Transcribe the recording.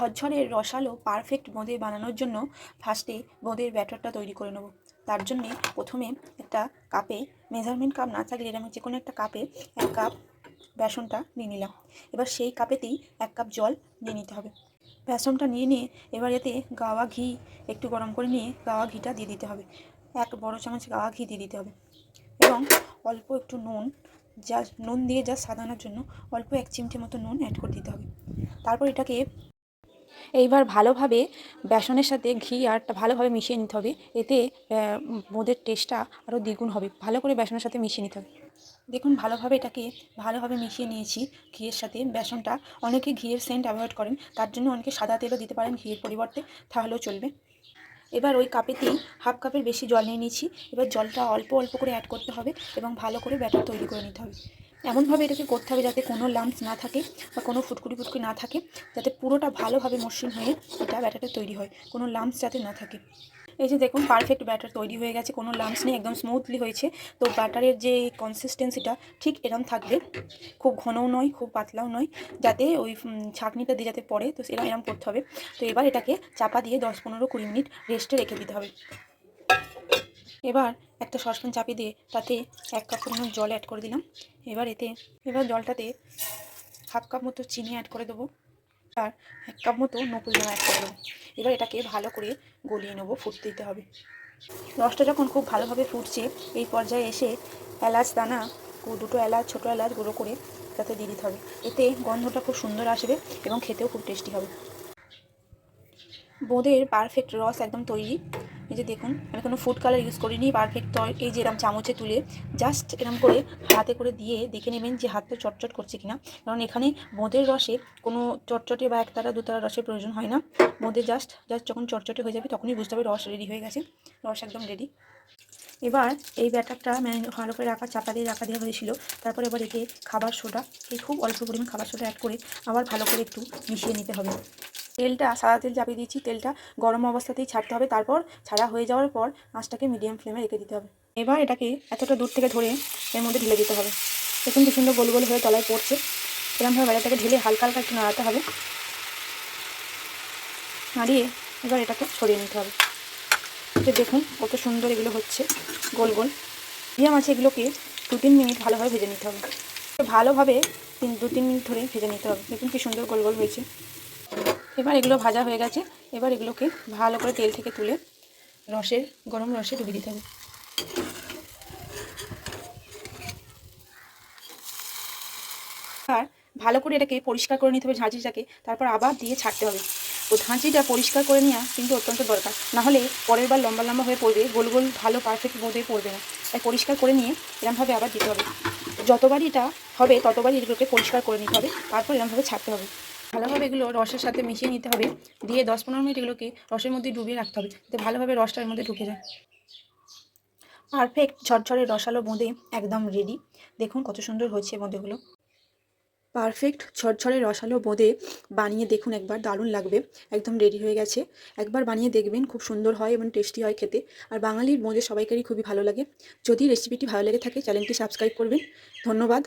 ঝরঝরে রসালো পারফেক্ট বোঁদে বানানোর জন্য ফার্স্টে বোঁদের ব্যাটারটা তৈরি করে নেব। তার জন্যে প্রথমে একটা কাপে মেজারমেন্ট কাপ না থাকলে এরকম যে কোনো একটা কাপে এক কাপ বেসনটা নিয়ে নিলাম। এবার সেই কাপেতেই এক কাপ জল নিয়ে নিতে হবে। বেসনটা নিয়ে নিয়ে এবার এতে গাওয়া ঘি একটু গরম করে নিয়ে গাওয়া ঘিটা দিয়ে দিতে হবে। এক বড় চামচ গাওয়া ঘি দিয়ে দিতে হবে। এবং অল্প একটু নুন, যা নুন দিয়ে যা সাজানোর জন্য অল্প এক চিমটে মতো নুন অ্যাড করে দিতে হবে। তারপর এটাকে এইবার ভালোভাবে বেসনের সাথে ঘি আর ভালোভাবে মিশিয়ে নিতে হবে। এতে বোঁদের টেস্টটা আরও দ্বিগুণ হবে। ভালো করে বেসনের সাথে মিশিয়ে নিতে হবে। দেখুন, ভালোভাবে এটাকে ভালোভাবে মিশিয়ে নিয়েছি ঘিয়ের সাথে। বেসনটা অনেকে ঘিয়ের সেন্ট অ্যাভয়েড করেন, তার জন্য অনেকে সাদা তেলও দিতে পারেন ঘিয়ের পরিবর্তে, তাহলেও চলবে। এবার ওই কাপেতেই হাফ কাপের বেশি জল নিয়ে নিয়েছি। এবার জলটা অল্প অল্প করে অ্যাড করতে হবে এবং ভালো করে ব্যাটার তৈরি করে নিতে হবে। এমনভাবে এটাকে করতে হবে যাতে কোনো লাম্পস না থাকে বা কোনো ফুটকুড়ি ফুটকুড়ি না থাকে, যাতে পুরোটা ভালোভাবে মসৃণ হয়ে এটা ব্যাটারটা তৈরি হয়, কোনো লাম্পস যাতে না থাকে। এই যে দেখুন পারফেক্ট ব্যাটার তৈরি হয়ে গেছে, কোনো লাম্পস নেই, একদম স্মুথলি হয়েছে। তো ব্যাটারের যে কনসিস্টেন্সিটা ঠিক এরম থাকবে, খুব ঘনও নয়, খুব পাতলাও নয়, যাতে ওই ছাঁকনিটা দিয়ে যাতে পড়ে, তো এরম এরম করতে হবে। তো এবার এটাকে চাপা দিয়ে দশ পনেরো কুড়ি মিনিট রেস্টে রেখে দিতে হবে। এবার একটা সসপ্যান চাপিয়ে দিয়ে তাতে এক কাপ পরিমাণ জল অ্যাড করে দিলাম। এবার এতে, এবার জলটাতে হাফ কাপ মতো চিনি অ্যাড করে দেবো আর এক কাপ মতো নকুল দানা অ্যাড করে দেবো। এবার এটাকে ভালো করে গলিয়ে নেব ফুটতে দিতে হবে। রসটা যখন খুব ভালোভাবে ফুটছে, এই পর্যায়ে এসে এলাচ দানা দুটো এলাচ, ছোটো এলাচ গুঁড়ো করে তাতে দিয়ে দিতে হবে। এতে গন্ধটা খুব সুন্দর আসবে এবং খেতেও খুব টেস্টি হবে। বোঁদের পারফেক্ট রস একদম তৈরি। এই যে দেখুন, আমি কোনো ফুড কালার ইউজ করিনি পারফেক্ট এই যে এরম চামচে তুলে জাস্ট এরম করে হাতে করে দিয়ে দেখে নেবেন যে হাতটা চটচট করছে কিনা। কারণ এখানে বোঁদের রসে কোনো চটচটে বা একতারা, দুতারা রসের প্রয়োজন হয় না। বোঁদে জাস্ট জাস্ট যখন চটচটে হয়ে যাবে তখনই বুঝতে হবে রস রেডি হয়ে গেছে। রস একদম রেডি এবার এই ব্যাটারটা মানে ভালো করে রাখা, চাপা দিয়ে রাখা দেওয়া হয়েছিল। তারপর এবার এতে খাবার সোডা, এই খুব অল্প পরিমাণ খাবার সোডা অ্যাড করে আবার ভালো করে একটু মিশিয়ে নিতে হবে। তেলটা, সাদা তেল চাপিয়ে দিয়েছি, তেলটা গরম অবস্থাতেই ছাড়তে হবে। তারপর ছাড়া হয়ে যাওয়ার পর আঁচটাকে মিডিয়াম ফ্লেমে রেখে দিতে হবে। এবার এটাকে এতটা দূর থেকে ধরে এর মধ্যে ঢেলে দিতে হবে। দেখুন কি সুন্দর গোল গোল হয়ে তলায় পড়ছে। এরকমভাবে বাজারটাকে ঢেলে হালকা হালকা একটু নাড়াতে হবে। নাড়িয়ে এবার এটাকে ছড়িয়ে নিতে হবে। তো দেখুন কত সুন্দর এগুলো হচ্ছে, গোল গোল। মিডিয়াম আছে এগুলোকে দু তিন মিনিট ভালোভাবে ভেজে নিতে হবে। ভালোভাবে তিন, দু তিন মিনিট ধরে ভেজে নিতে হবে। দেখুন কি সুন্দর গোল গোল হয়েছে। এবার এগুলো ভাজা হয়ে গেছে। এবার এগুলোকে ভালো করে তেল থেকে তুলে রসের, গরম রসে ডুবিয়ে দিতে হবে। আর ভালো করে এটাকে পরিষ্কার করে নিতে হবে ঝাঁঝিটাকে, তারপর আবার দিয়ে ছাড়তে হবে। ও ঝাঁঝিটা পরিষ্কার করে নেওয়া কিন্তু অত্যন্ত দরকার। নাহলে পরের বার লম্বা লম্বা হয়ে পড়বে, গোল গোল ভালো পারফেক্ট বোধে পড়বে না। তাই পরিষ্কার করে নিয়ে এরমভাবে আবার দিতে হবে। যতবারই এটা হবে, ততবারই এগুলোকে পরিষ্কার করে নিতে হবে, তারপর এরমভাবে ছাড়তে হবে। ভালোভাবে এগুলো রসের সাথে মিশিয়ে নিতে হবে। দিয়ে দশ পনেরো মিনিট এগুলোকে রসের মধ্যে ডুবিয়ে রাখতে হবে। যাতে ভালোভাবে রসটার মধ্যে ঢুকে যায়। পারফেক্ট ঝরঝরে রসালো বোঁদে একদম রেডি দেখুন কত সুন্দর হয়েছে বোঁদেগুলো। পারফেক্ট ঝরঝরে রসালো বোঁদে বানিয়ে দেখুন একবার, দারুণ লাগবে। একদম রেডি হয়ে গেছে। একবার বানিয়ে দেখবেন, খুব সুন্দর হয় এবং টেস্টি হয় খেতে। আর বাঙালির বোঁদে সবাইকারই খুবই ভালো লাগে। যদি রেসিপিটি ভালো লেগে থাকে চ্যানেলটি সাবস্ক্রাইব করবেন। ধন্যবাদ।